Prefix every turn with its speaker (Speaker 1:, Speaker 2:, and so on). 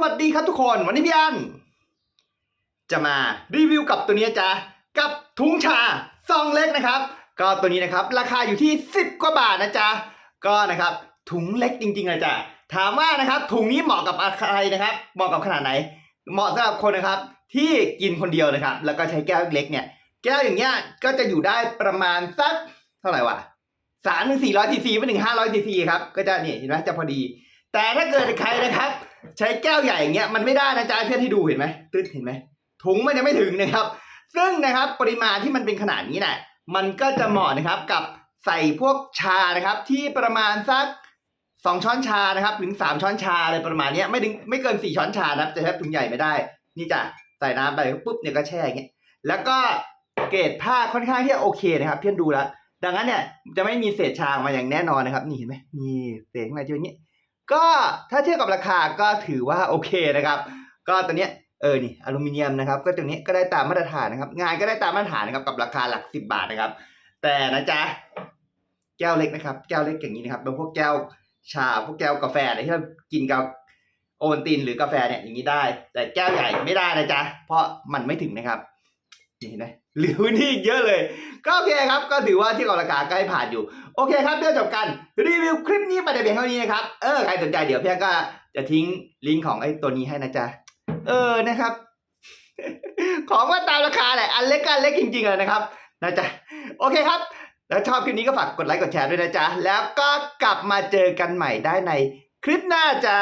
Speaker 1: วัสดีครับทุกคนวันนี้พี่อันจะมารีวิวกับตัวนี้จ้ะกับถุงชาซองเล็กนะครับ ก็ตัวนี้นะครับราคาอยู่ที่ 10 กว่าบาทนะจ๊ะก็นะครับถุงเล็กจริงๆเลยจ้ะถามว่านะครับถุงนี้เหมาะกับอะไรนะครับเหมาะกับขนาดไหน เหมาะสำหรับคนนะครับที่กินคนเดียวนะครับ แล้วก็ใช้แก้วเล็กๆเนี่ยแก้วอย่างเงี้ยก็จะอยู่ได้ประมาณสักเท่าไหร่วะสามถึงสี่ร้อยซีซีไม่ถึงห้าร้อยซีซีครับก็จะเนี่ยเห็นไหมจะพอดี แต่ถ้าเกิดใครนะครับ ใช้แก้วใหญ่อย่างเงี้ยมันไม่ได้นะจ๊ะเพื่อนที่ดูเห็นไหมตึ๊ดเห็นไหมถุงมันยังไม่ถึงนะครับ ซึ่งนะครับปริมาณที่มันเป็นขนาดนี้แหละมันก็จะเหมาะนะครับกับใส่พวกชานะครับ ที่ประมาณสักสองช้อนชานะครับ ถึงสามช้อนชาอะไรประมาณเนี้ยไม่ถึงไม่เกินสี่ช้อนชานะครับจะใช้ถุงใหญ่ไม่ได้ นี่จ้ะใส่น้ำไปปุ๊บเนี่ยก็แช่อย่างเงี้ยแล้วก็เกรดผ้าค่อนข้างที่โอเคนะครับ เพื่อนดูแล้วดังนั้นเนี่ยจะไม่มีเศษชาออกมาอย่างแน่นอนนะครับ นี่เห็นไหมนี่เศษข้างในจะเป็นอย่างนี้ ก็ถ้าเทียบกับราคาก็ถือว่าโอเคนะครับ ก็ตัวเนี้ยเออนี่อลูมิเนียมนะครับ ก็ตัวนี้ก็ได้ตามมาตรฐานนะครับ งานก็ได้ตามมาตรฐานนะครับกับราคาหลักสิบบาทนะครับ แต่นะจ๊ะแก้วเล็กนะครับ แก้วเล็กอย่างนี้นะครับเป็นพวกแก้วชาพวกแก้วกาแฟอะไรที่เรากินกับโอวัลตินหรือกาแฟเนี่ยอย่างนี้ได้ แต่แก้วใหญ่ไม่ได้นะจ๊ะเพราะมันไม่ถึงนะครับ นี่เห็นไหมเหลือพื้นที่เยอะเลย ก็โอเคครับก็ถือว่าที่กับราคาก็ให้ผ่านอยู่ โอเคครับเดี๋ยวจบกันรีวิวคลิปนี้ไปแต่เพียงเท่านี้นะครับเออใครสนใจเดี๋ยวพี่ก็จะทิ้งลิงก์ของไอ้ตัวนี้ให้นะจ๊ะเออนะครับ ของว่าตามราคาแหละอันเล็กก็อันเล็กจริงๆเลยนะครับนะจ๊ะโอเคครับ แล้วชอบคลิปนี้ก็ฝากกดไลค์กดแชร์ด้วยนะจ๊ะแล้วก็กลับมาเจอกันใหม่ได้ในคลิปหน้าจ้า